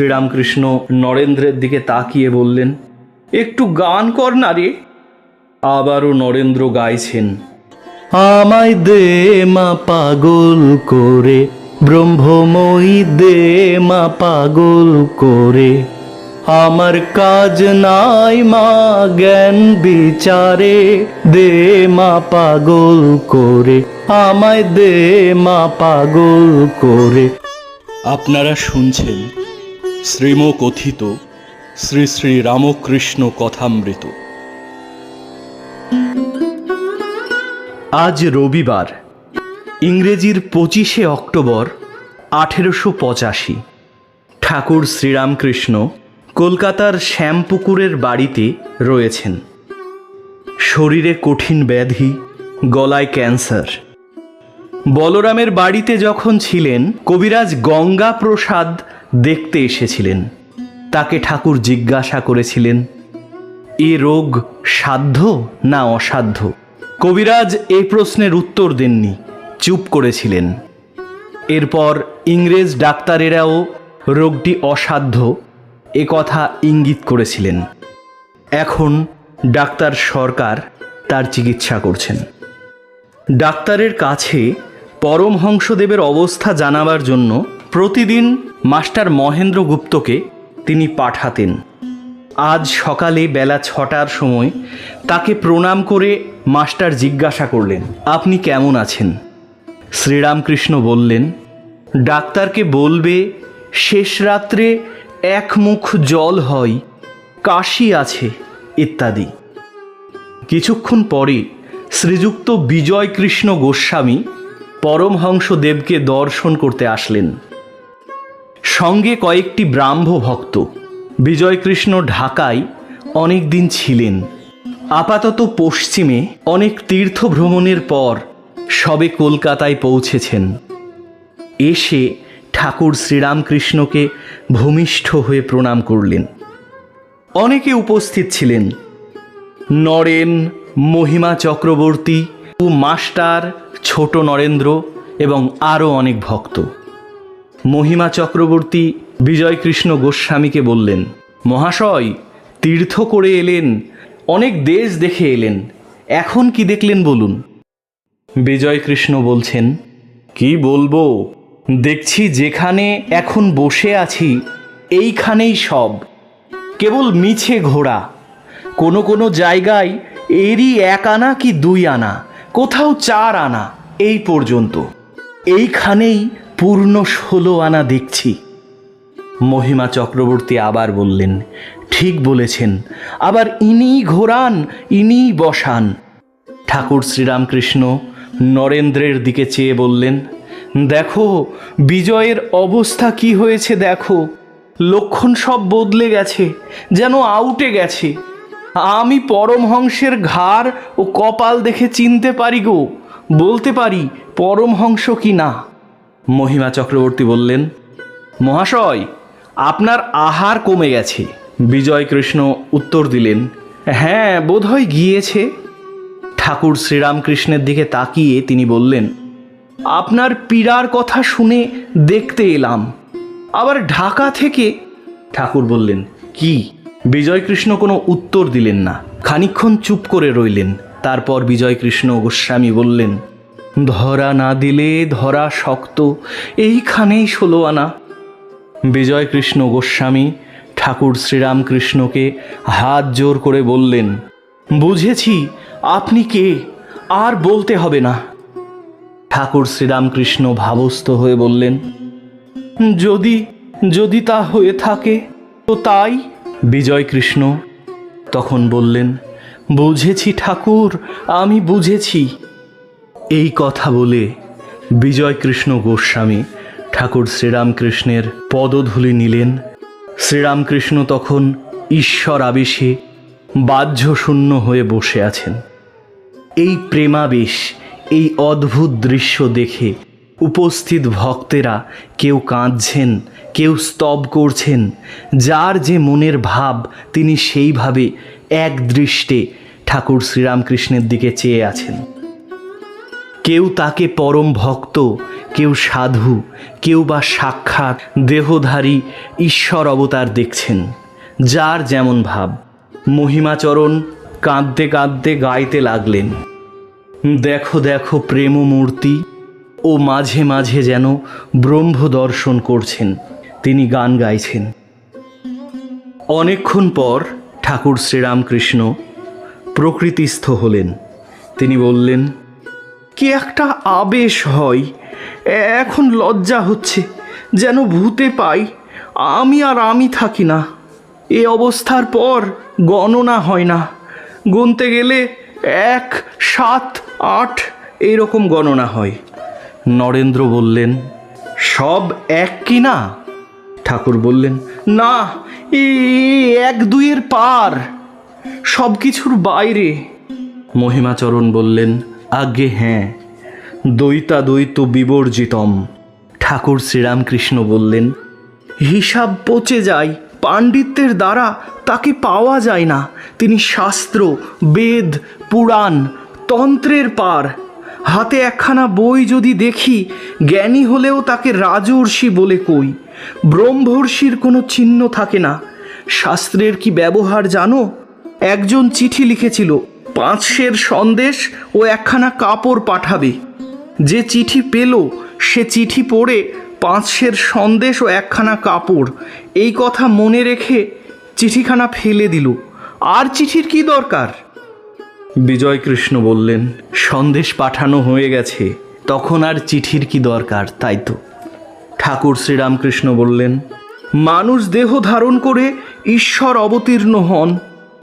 শ্রীরামকৃষ্ণ নরেন্দ্রের দিকে তাকিয়ে বললেন, একটু গান কর না রে। আবারও নরেন্দ্র গাইছেন, আমায় দে মা পাগল করে, ব্রহ্মময়ী দে মা পাগল করে। আমার কাজ নাই মা জ্ঞান বিচারে, দে মা পাগল করে, আমায় দে মা পাগল করে। আপনারা শুনছেন শ্রীম কথিত শ্রী শ্রী রামকৃষ্ণ কথামৃত। আজ রবিবার, ইংরেজির পঁচিশে অক্টোবর, আঠেরোশো পঁচাশি। ঠাকুর শ্রীরামকৃষ্ণ কলকাতার শ্যামপুকুরের বাড়িতে রয়েছেন। শরীরে কঠিন ব্যাধি, গলায় ক্যান্সার। বলরামের বাড়িতে যখন ছিলেন, কবিরাজ গঙ্গা প্রসাদ দেখতে এসেছিলেন। তাকে ঠাকুর জিজ্ঞাসা করেছিলেন, এ রোগ সাধ্য না অসাধ্য? কবিরাজ এই প্রশ্নের উত্তর দেননি, চুপ করেছিলেন। এরপর ইংরেজ ডাক্তারেরাও রোগটি অসাধ্য এ কথা ইঙ্গিত করেছিলেন। এখন ডাক্তার সরকার তার চিকিৎসা করছেন। ডাক্তারের কাছে পরমহংসদেবের অবস্থা জানাবার জন্য প্রতিদিন মাস্টার মহেন্দ্র গুপ্তকে তিনি পাঠাতেন। আজ সকালে বেলা ছটার সময় তাকে প্রণাম করে মাস্টার জিজ্ঞাসা করলেন, আপনি কেমন আছেন? শ্রীরামকৃষ্ণ বললেন, ডাক্তারকে বলবে, শেষ রাত্রে এক মুখ জল হয়, কাশি আছে, ইত্যাদি। কিছুক্ষণ পরে শ্রীযুক্ত বিজয় কৃষ্ণ গোস্বামী পরমহংসদেবকে দর্শন করতে আসলেন। সঙ্গে কয়েকটি ব্রাহ্ম ভক্ত। বিজয়কৃষ্ণ ঢাকায় অনেক দিন ছিলেন। আপাতত পশ্চিমে অনেক তীর্থ ভ্রমণের পর সবে কলকাতায় পৌঁছেছেন। এসে ঠাকুর শ্রীরামকৃষ্ণকে ভূমিষ্ঠ হয়ে প্রণাম করলেন। অনেকে উপস্থিত ছিলেন। নরেন, মহিমা চক্রবর্তী মাস্টার, ছোট নরেন্দ্র এবং আরও অনেক ভক্ত। মহিমা চক্রবর্তী বিজয়কৃষ্ণ গোস্বামীকে বললেন, মহাশয়, তীর্থ করে এলেন, অনেক দেশ দেখে এলেন, এখন কি দেখলেন বলুন? বিজয়কৃষ্ণ বলছেন, কি বলব? দেখছি যেখানে এখন বসে আছি, এইখানেই সব। কেবল মিছে ঘোড়া। কোনো কোনো জায়গায় এরই এক আনা কি দুই আনা, কোথাও চার আনা, এই পর্যন্ত। এইখানেই পূর্ণ ষোলো আনা দেখছি। মহিমা চক্রবর্তী আবার বললেন, ঠিক বলেছেন। আবার ইনিই ঘোরান, ইনিই বসান। ঠাকুর শ্রীরামকৃষ্ণ নরেন্দ্রের দিকে চেয়ে বললেন, দেখো, বিজয়ের অবস্থা কি হয়েছে দেখো। লক্ষণ সব বদলে গেছে, যেন আউটে গেছে। আমি পরমহংসের ঘাড় ও কপাল দেখে চিনতে পারি গো। বলতে পারি পরমহংস কি না? মহিমা চক্রবর্তী বললেন, মহাশয়, আপনার আহার কমে গেছে। বিজয় কৃষ্ণ উত্তর দিলেন হ্যাঁ বোধহয় গিয়েছে। ঠাকুর শ্রীরামকৃষ্ণের দিকে তাকিয়ে তিনি বললেন, আপনার পীড়ার কথা শুনে দেখতে এলাম। আবার ঢাকা থেকে ঠাকুর বললেন, কি? বিজয়কৃষ্ণ কোনো উত্তর দিলেন না। খানিক্ষণ চুপ করে রইলেন। তারপর বিজয়কৃষ্ণ গোস্বামী বললেন ধরা না দিলে ধরা শক্ত। এইখানেই ষোলো আনা। বিজয়কৃষ্ণ গোস্বামী ঠাকুর শ্রীরামকৃষ্ণকে হাত জোর করে বললেন, বুঝেছি, আপনি কে? আর বলতে হবে না। ঠাকুর শ্রীরামকৃষ্ণ ভাবস্থ হয়ে বললেন, যদি যদি তা হয়ে থাকে, তো তাই? বিজয়কৃষ্ণ তখন বললেন, বুঝেছি ঠাকুর, আমি বুঝেছি। এই কথা বলে বিজয়কৃষ্ণ গোস্বামী ঠাকুর শ্রীরামকৃষ্ণের পদধূলি নিলেন। শ্রীরামকৃষ্ণ তখন ঈশ্বর আবেশে বাহ্য শূন্য হয়ে বসে আছেন। এই প্রেমাবেশ, এই অদ্ভুত দৃশ্য দেখে উপস্থিত ভক্তেরা কেউ কাঁদছেন, কেউ স্তব করছেন, যার যে মনের ভাব তিনি সেইভাবে এক দৃষ্টে ঠাকুর শ্রীরামকৃষ্ণের দিকে চেয়ে আছেন। কেউ তাকে পরম ভক্ত, কেউ সাধু, কেউ বা সাক্ষাৎ দেহধারী ঈশ্বর অবতার দেখছেন, যার যেমন ভাব। মহিমাচরণ কাঁদতে কাঁদতে গাইতে লাগলেন। দেখো দেখো প্রেম মূর্তি ও মাঝে মাঝে যেন ব্রহ্ম দর্শন করছেন, তিনি গান গাইছেন। অনেকক্ষণ পর ঠাকুর শ্রীরামকৃষ্ণ প্রকৃতিস্থ হলেন। তিনি বললেন কি একটা আবেশ হয়। এখন লজ্জা হচ্ছে, যেন ভূতে পাই। আমি আর আমি থাকি না। এ অবস্থার পর গণনা হয় না। গুনতে গেলে এক, সাত, আট এইরকম গণনা হয়। নরেন্দ্র বললেন, সব এক কি না? ঠাকুর বললেন, না এক দুইয়ের পার। সব কিছুর বাইরে। মহিমাচরণ বললেন আজ্ঞে হ্যাঁ। দ্বৈতা দ্বৈত বিবর্জিতম। ঠাকুর শ্রীরামকৃষ্ণ বললেন, হিসাব পচে যায়, পাণ্ডিত্যের দ্বারা তাকে পাওয়া যায় না। তিনি শাস্ত্র, বেদ, পুরাণ, তন্ত্রের পার। হাতে একখানা বই যদি দেখি, জ্ঞানী হলেও তাকে রাজর্ষি বলে কই। ব্রহ্মর্ষির কোনো চিহ্ন থাকে না। শাস্ত্রের কি ব্যবহার জানো? একজন চিঠি লিখেছিল পাঁচশের সন্দেশ ও একখানা কাপড় পাঠাবে। যে চিঠি পেল, সে চিঠি পড়ে পাঁচশের সন্দেশ ও একখানা কাপড়। এই কথা মনে রেখে চিঠিখানা ফেলে দিল। আর চিঠির কি দরকার? বিজয়কৃষ্ণ বললেন, সন্দেশ পাঠানো হয়ে গেছে, তখন আর চিঠির কি দরকার তাই তো? ঠাকুর শ্রীরামকৃষ্ণ বললেন, মানুষ দেহ ধারণ করে ঈশ্বর অবতীর্ণ হন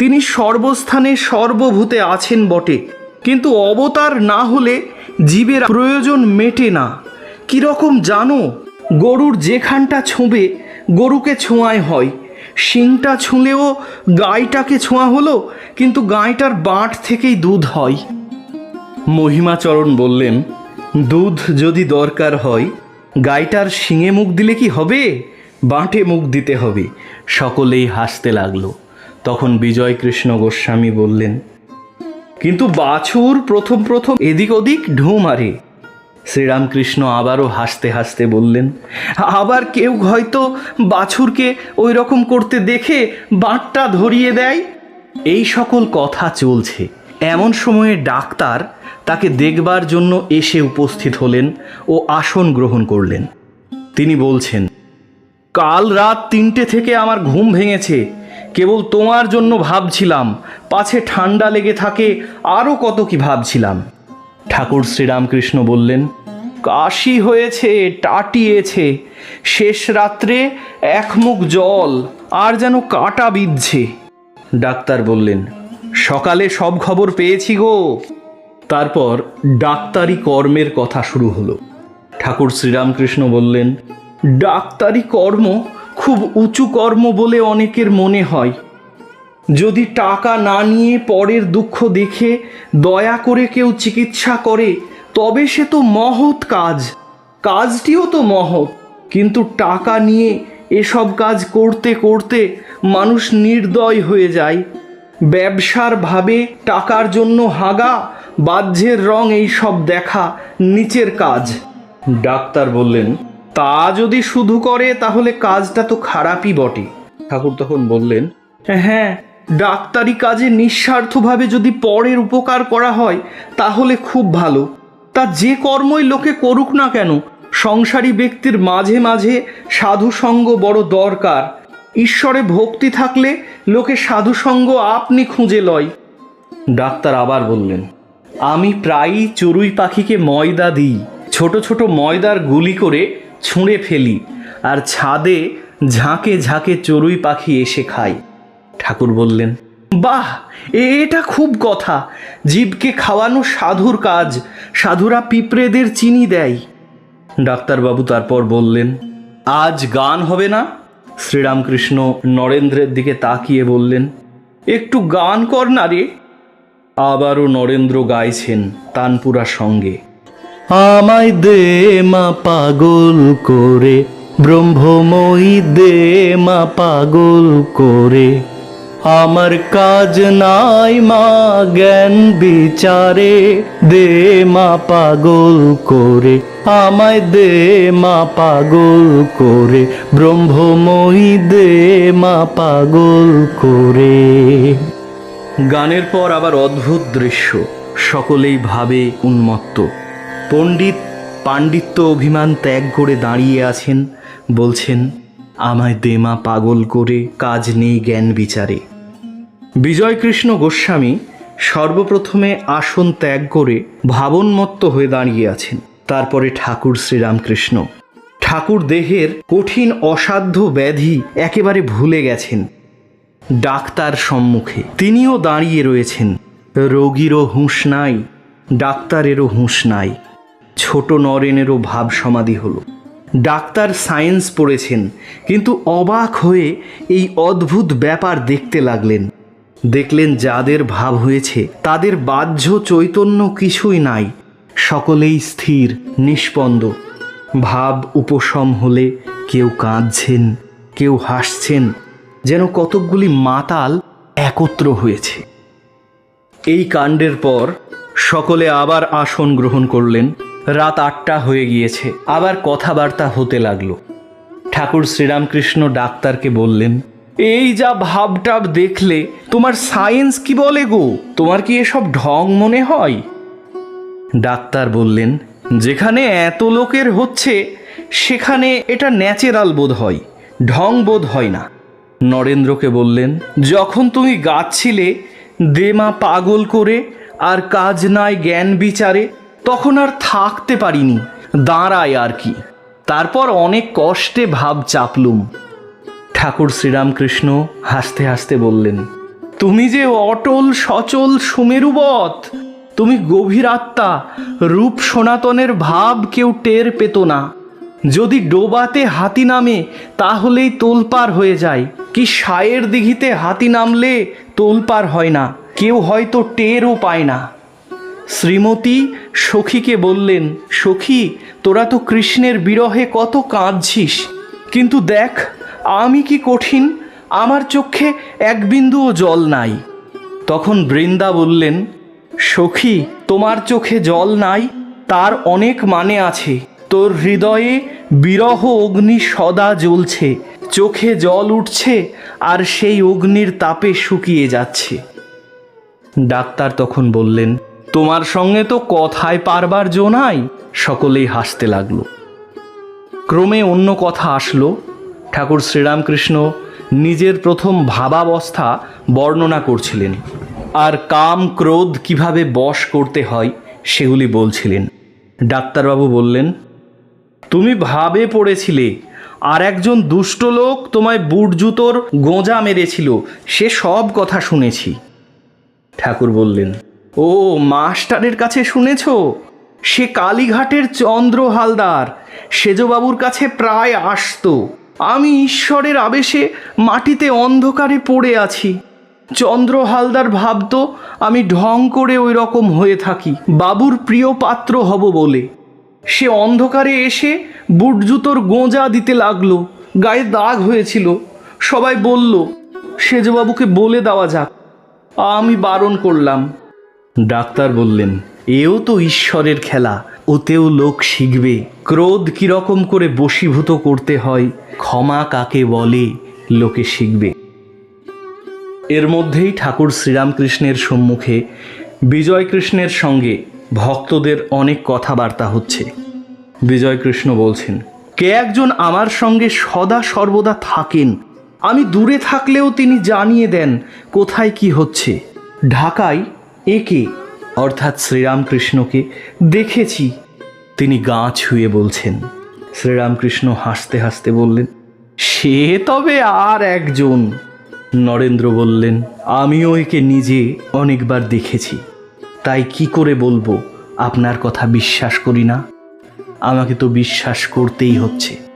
তিনি সর্বস্থানে সর্বভূতে আছেন বটে। কিন্তু অবতার না হলে জীবের প্রয়োজন মেটে না। কীরকম জানো? গরুর যেখানটা ছোঁবে, গরুকে ছোঁয়ায় হয়। শিংটা ছুঁলেও গাইটাকে ছোঁয়া হলো, কিন্তু গাইটার বাঁট থেকেই দুধ হয়। মহিমাচরণ বললেন, দুধ যদি দরকার হয়, গাইটার শিঙে মুখ দিলে কি হবে? বাঁটে মুখ দিতে হবে। সকলেই হাসতে লাগল। তখন বিজয় কৃষ্ণ গোস্বামী বললেন, কিন্তু বাছুর প্রথম প্রথম এদিক ওদিক ঢু মারে। শ্রীরামকৃষ্ণ আবারও হাসতে হাসতে বললেন, আবার কেউ হয়তো বাছুরকে ওই রকম করতে দেখে বাঁটটা ধরিয়ে দেয়? এই সকল কথা চলছে। এমন সময়ে ডাক্তার তাকে দেখবার জন্য এসে উপস্থিত হলেন ও আসন গ্রহণ করলেন। তিনি বলছেন, কাল রাত তিনটে থেকে আমার ঘুম ভেঙেছে। কেবল তোমার জন্য ভাবছিলাম, পাছে ঠান্ডা লেগে থাকে আরও কত কি ভাবছিলাম। ঠাকুর শ্রীরামকৃষ্ণ বললেন, কাশি হয়েছে, টাটিয়েছে, শেষ রাত্রে এক মুখ জল, আর যেন কাটা বিধছে। ডাক্তার বললেন, সকালে সব খবর পেয়েছি গো। তারপর ডাক্তারি কর্মের কথা শুরু হলো। ঠাকুর শ্রীরামকৃষ্ণ বললেন, ডাক্তারি কর্ম খুব উঁচু কর্ম বলে অনেকের মনে হয়। যদি টাকা না নিয়ে পরের দুঃখ দেখে দয়া করে কেউ চিকিৎসা করে, তবে সে তো মহৎ কাজ। কাজটিও তো মহৎ, কিন্তু টাকা নিয়ে এসব কাজ করতে করতে মানুষ নির্দয় হয়ে যায়। ব্যবসার ভাবে টাকার জন্য হাগা, বাহ্যের রং এই সব দেখা নিচের কাজ। ডাক্তার বললেন তা যদি শুধু করে তাহলে কাজটা তো খারাপই বটে। ঠাকুর তখন বললেন হ্যাঁ ডাক্তারি কাজে নিঃস্বার্থভাবে যদি পরের উপকার করা হয় তাহলে খুব ভালো। তা যে কর্মই লোকে করুক না কেন সংসারী ব্যক্তির মাঝে মাঝে সাধুসঙ্গ বড় দরকার। ঈশ্বরে ভক্তি থাকলে লোকে সাধুসঙ্গ আপনি খুঁজে লয়। ডাক্তার আবার বললেন আমি প্রায়ই চড়ুই পাখিকে ময়দা দিই। ছোট ছোট ময়দার গুলি করে ছুঁড়ে ফেলি আর ছাদে ঝাঁকে ঝাঁকে চড়ুই পাখি এসে খায় ঠাকুর বললেন, বাহ এটা খুব কথা। জীবকে খাওয়ানো সাধুর কাজ, সাধুরা পিঁপড়েদের চিনি দেয়। ডাক্তারবাবু তারপর বললেন, আজ গান হবে না? শ্রীরামকৃষ্ণ নরেন্দ্রের দিকে তাকিয়ে বললেন, একটু গান কর না রে। আবারও নরেন্দ্র গাইছেন তানপুরার সঙ্গে। আমায় দে মা পাগল করে, ব্রহ্মময়ী দে মা পাগল করে। আমার কাজ নাই মা জ্ঞান বিচারে, দে মা পাগল করে। আমায় দে মা পাগল করে, ব্রহ্মময়ী দে মা পাগল করে। গানের পর আবার অদ্ভুত দৃশ্য, সকলেই ভাবে উন্মত্ত। পণ্ডিত পাণ্ডিত্য অভিমান ত্যাগ করে দাঁড়িয়ে আছেন, বলছেন, আমায় দেমা পাগল করে, কাজ নেই জ্ঞান বিচারে। বিজয়কৃষ্ণ গোস্বামী সর্বপ্রথমে আসন ত্যাগ করে ভাবনমত্ত হয়ে দাঁড়িয়ে আছেন, তারপরে ঠাকুর শ্রীরামকৃষ্ণ। ঠাকুর দেহের কঠিন অসাধ্য ব্যাধি একেবারে ভুলে গেছেন, ডাক্তার সম্মুখে। তিনিও দাঁড়িয়ে রয়েছেন, রোগীরও হুঁশ নাই, ডাক্তারেরও হুঁশ নাই। ছোট নরেনেরও ভাব সমাধি হলো। ডাক্তার সায়েন্স পড়েছেন, কিন্তু অবাক হয়ে এই অদ্ভুত ব্যাপার দেখতে লাগলেন। দেখলেন যাদের ভাব হয়েছে, তাদের বাহ্য চৈতন্য কিছুই নাই। সকলেই স্থির, নিষ্পন্দ। ভাব উপশম হলে কেউ কাঁদছেন, কেউ হাসছেন, যেন কতকগুলি মাতাল একত্র হয়েছে। এই কাণ্ডের পর সকলে আবার আসন গ্রহণ করলেন। রাত আটটা হয়ে গিয়েছে। আবার কথাবার্তা হতে লাগল। ঠাকুর শ্রীরামকৃষ্ণ ডাক্তারকে বললেন, এই যা ভাবটাব দেখলে, তোমার সায়েন্স কি বলে গো? তোমার কি এসব ঢং মনে হয়? ডাক্তার বললেন, যেখানে এত লোকের হচ্ছে, সেখানে এটা ন্যাচেরাল বোধ হয়, ঢং বোধ হয় না। নরেন্দ্রকে বললেন, যখন তুমি গাচ্ছিলে, দেমা পাগল করে আর কাজ নাই জ্ঞান বিচারে তখন আর থাকতে পারিনি। দাঁড়ায় আর কি। তারপর অনেক কষ্টে ভাব চাপলুম। ঠাকুর শ্রীরামকৃষ্ণ হাসতে হাসতে বললেন, তুমি যে অটল, সচল, সুমেরুবৎ, তুমি গভীর আত্মা, রূপ সনাতনের ভাব কেউ টের পেত না। যদি ডোবাতে হাতি নামে, তাহলেই তোলপার হয়ে যায়। কি সায়ের দিঘিতে হাতি নামলে তোলপার হয় না। কেউ হয়তো টেরও পায় না। শ্রীমতী, সখীকে বললেন, সখী, তোরা তো কৃষ্ণের বিরহে কত কাঁদছিস। কিন্তু দেখ, আমি কি কঠিন, আমার চোখে এক বিন্দুও জল নাই। তখন বৃন্দা বললেন, সখী, তোমার চোখে জল নাই, তার অনেক মানে আছে। তোর হৃদয়ে বিরহ অগ্নি সদা জ্বলছে, চোখে জল উঠছে, আর সেই অগ্নির তাপে শুকিয়ে যাচ্ছে। ডাক্তার তখন বললেন তোমার সঙ্গে তো কথায় পারবার জো নাই, সকলেই হাসতে লাগল। ক্রমে অন্য কথা আসলো, ঠাকুর শ্রীরামকৃষ্ণ নিজের প্রথম ভাবাবস্থা বর্ণনা করছিলেন, আর কাম ক্রোধ কীভাবে বশ করতে হয় সেগুলি বলছিলেন। ডাক্তারবাবু বললেন, তুমি ভাবে পড়েছিলে, আর একজন দুষ্ট লোক তোমায় বুট জুতোর গোঁজা মেরেছিল, সে সব কথা শুনেছি। ঠাকুর বললেন ও, মাস্টারের কাছে শুনেছ? সে কালীঘাটের চন্দ্র হালদার। সেজবাবুর কাছে প্রায় আসত। আমি ঈশ্বরের আবেশে মাটিতে অন্ধকারে পড়ে আছি। চন্দ্র হালদার ভাবতো, আমি ঢং করে ওই রকম হয়ে থাকি। বাবুর প্রিয় পাত্র হব বলে। সে অন্ধকারে এসে বুট জুতোর গোঁজা দিতে লাগল। গায়ে দাগ হয়েছিল। সবাই বলল, সেজবাবুকে বলে দেওয়া যাক। আমি বারণ করলাম। ডাক্তার বললেন, এও তো ঈশ্বরের খেলা, ওতেও লোক শিখবে। ক্রোধ কীরকম করে বশীভূত করতে হয়, ক্ষমা কাকে বলে, লোকে শিখবে। এর মধ্যেই ঠাকুর শ্রীরামকৃষ্ণের সম্মুখে বিজয়কৃষ্ণের সঙ্গে ভক্তদের অনেক কথাবার্তা হচ্ছে। বিজয়কৃষ্ণ বলছেন, কে একজন আমার সঙ্গে সদা সর্বদা থাকেন। আমি দূরে থাকলেও তিনি জানিয়ে দেন কোথায় কি হচ্ছে। ঢাকায় একে অর্থাৎ শ্রীরামকৃষ্ণকে দেখেছি। তিনি গা ছুঁয়ে বলছেন। শ্রীরামকৃষ্ণ হাসতে হাসতে বললেন, সে তবে আর একজন। নরেন্দ্র বললেন, আমিও একে নিজে অনেকবার দেখেছি। তাই কি করে বলব? আপনার কথা বিশ্বাস করি না। আমাকে তো বিশ্বাস করতেই হচ্ছে।